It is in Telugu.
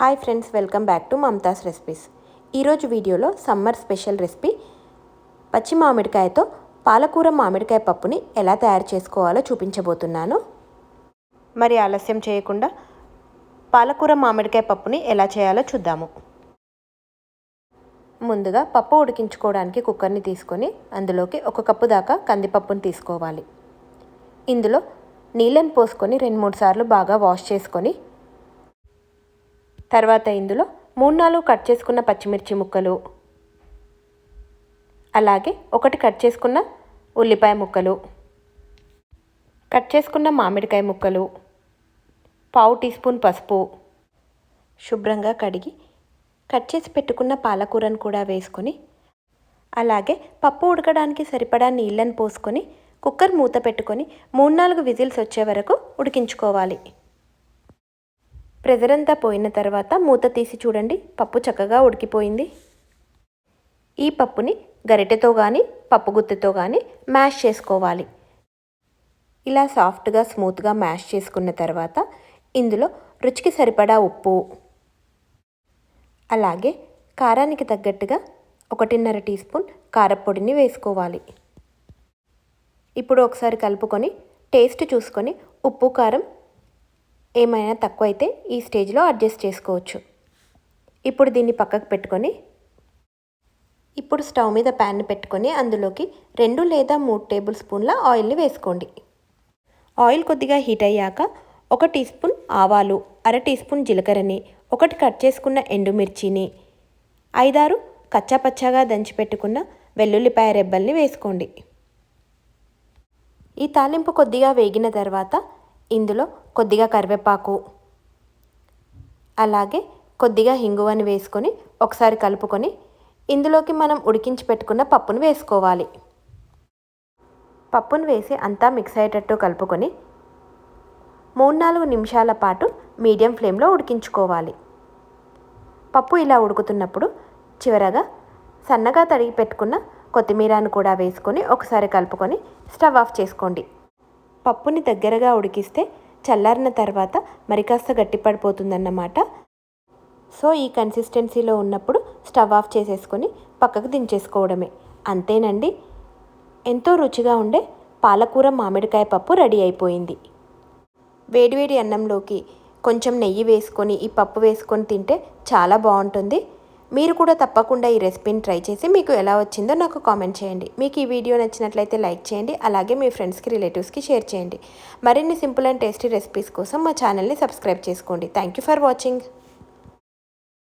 Hi friends welcome back to Mamatha's recipes. ఈరోజు వీడియోలో సమ్మర్ స్పెషల్ రెసిపీ పచ్చి మామిడికాయతో పాలకూర మామిడికాయ పప్పుని ఎలా తయారు చేసుకోవాలో చూపించబోతున్నాను. మరి ఆలస్యం చేయకుండా పాలకూర మామిడికాయ పప్పుని ఎలా చేయాలో చూద్దాము. ముందుగా పప్పు ఉడికించుకోవడానికి కుక్కర్ని తీసుకొని అందులోకి ఒక కప్పు దాకా కందిపప్పుని తీసుకోవాలి. ఇందులో నీళ్ళని పోసుకొని రెండు మూడు సార్లు బాగా వాష్ చేసుకొని తర్వాత ఇందులో మూడు నాలుగు కట్ చేసుకున్న పచ్చిమిర్చి ముక్కలు. అలాగే ఒకటి కట్ చేసుకున్న ఉల్లిపాయ ముక్కలు. కట్ చేసుకున్న మామిడికాయ ముక్కలు. పావు టీ స్పూన్ పసుపు. శుభ్రంగా కడిగి కట్ చేసి పెట్టుకున్న పాలకూరను కూడా వేసుకొని అలాగే పప్పు ఉడకడానికి సరిపడా నీళ్ళని పోసుకొని కుక్కర్ మూత పెట్టుకొని మూడు నాలుగు విజిల్స్ వచ్చే వరకు ఉడికించుకోవాలి. ప్రెజర్ అంతా పోయిన తర్వాత మూత తీసి చూడండి. పప్పు చక్కగా ఉడికిపోయింది. ఈ పప్పుని గరిటెతో కానీ పప్పు గుత్తితో కానీ మ్యాష్ చేసుకోవాలి. ఇలా సాఫ్ట్గా స్మూత్గా మ్యాష్ చేసుకున్న తర్వాత ఇందులో రుచికి సరిపడా ఉప్పు అలాగే కారానికి తగ్గట్టుగా ఒకటిన్నర టీ స్పూన్ కారపొడిని వేసుకోవాలి. ఇప్పుడు ఒకసారి కలుపుకొని టేస్ట్ చూసుకొని ఉప్పు కారం ఏమైనా తక్కువైతే ఈ స్టేజ్లో అడ్జస్ట్ చేసుకోవచ్చు. ఇప్పుడు దీన్ని పక్కకు పెట్టుకొని ఇప్పుడు స్టవ్ మీద ప్యాన్ పెట్టుకొని అందులోకి రెండు లేదా మూడు టేబుల్ స్పూన్ల ఆయిల్ని వేసుకోండి. ఆయిల్ కొద్దిగా హీట్ అయ్యాక ఒక టీ స్పూన్ ఆవాలు అర టీ స్పూన్ జీలకర్రని ఒకటి కట్ చేసుకున్న ఎండుమిర్చిని ఐదారు కచ్చాపచ్చాగా దంచి పెట్టుకున్న వెల్లుల్లిపాయ రెబ్బల్ని వేసుకోండి. ఈ తాలింపు కొద్దిగా వేగిన తర్వాత ఇందులో కొద్దిగా కరివేపాకు అలాగే కొద్దిగా హింగువని వేసుకొని ఒకసారి కలుపుకొని ఇందులోకి మనం ఉడికించి పెట్టుకున్న పప్పును వేసుకోవాలి. పప్పును వేసి అంతా మిక్స్ అయ్యేటట్టు కలుపుకొని మూడు నాలుగు నిమిషాల పాటు మీడియం ఫ్లేమ్లో ఉడికించుకోవాలి. పప్పు ఇలా ఉడుకుతున్నప్పుడు చివరగా సన్నగా తడిగి పెట్టుకున్న కొత్తిమీరను కూడా వేసుకొని ఒకసారి కలుపుకొని స్టవ్ ఆఫ్ చేసుకోండి. పప్పుని దగ్గరగా ఉడికిస్తే చల్లారిన తర్వాత మరి కాస్త గట్టిపడిపోతుందన్నమాట. సో ఈ కన్సిస్టెన్సీలో ఉన్నప్పుడు స్టవ్ ఆఫ్ చేసేసుకొని పక్కకు దించేసుకోవడమే. అంతేనండి. ఎంతో రుచిగా ఉండే పాలకూర మామిడికాయ పప్పు రెడీ అయిపోయింది. వేడివేడి అన్నంలోకి కొంచెం నెయ్యి వేసుకొని ఈ పప్పు వేసుకొని తింటే చాలా బాగుంటుంది. మీరు కూడా తప్పకుండా ఈ రెసిపీని ట్రై చేసి మీకు ఎలా వచ్చిందో నాకు కామెంట్ చేయండి. మీకు ఈ వీడియో నచ్చినట్లయితే లైక్ చేయండి. అలాగే మీ ఫ్రెండ్స్కి రిలేటివ్స్కి షేర్ చేయండి. మరిన్ని సింపుల్ అండ్ టేస్టీ రెసిపీస్ కోసం మా ఛానల్ని సబ్స్క్రైబ్ చేసుకోండి. Thank you for watching.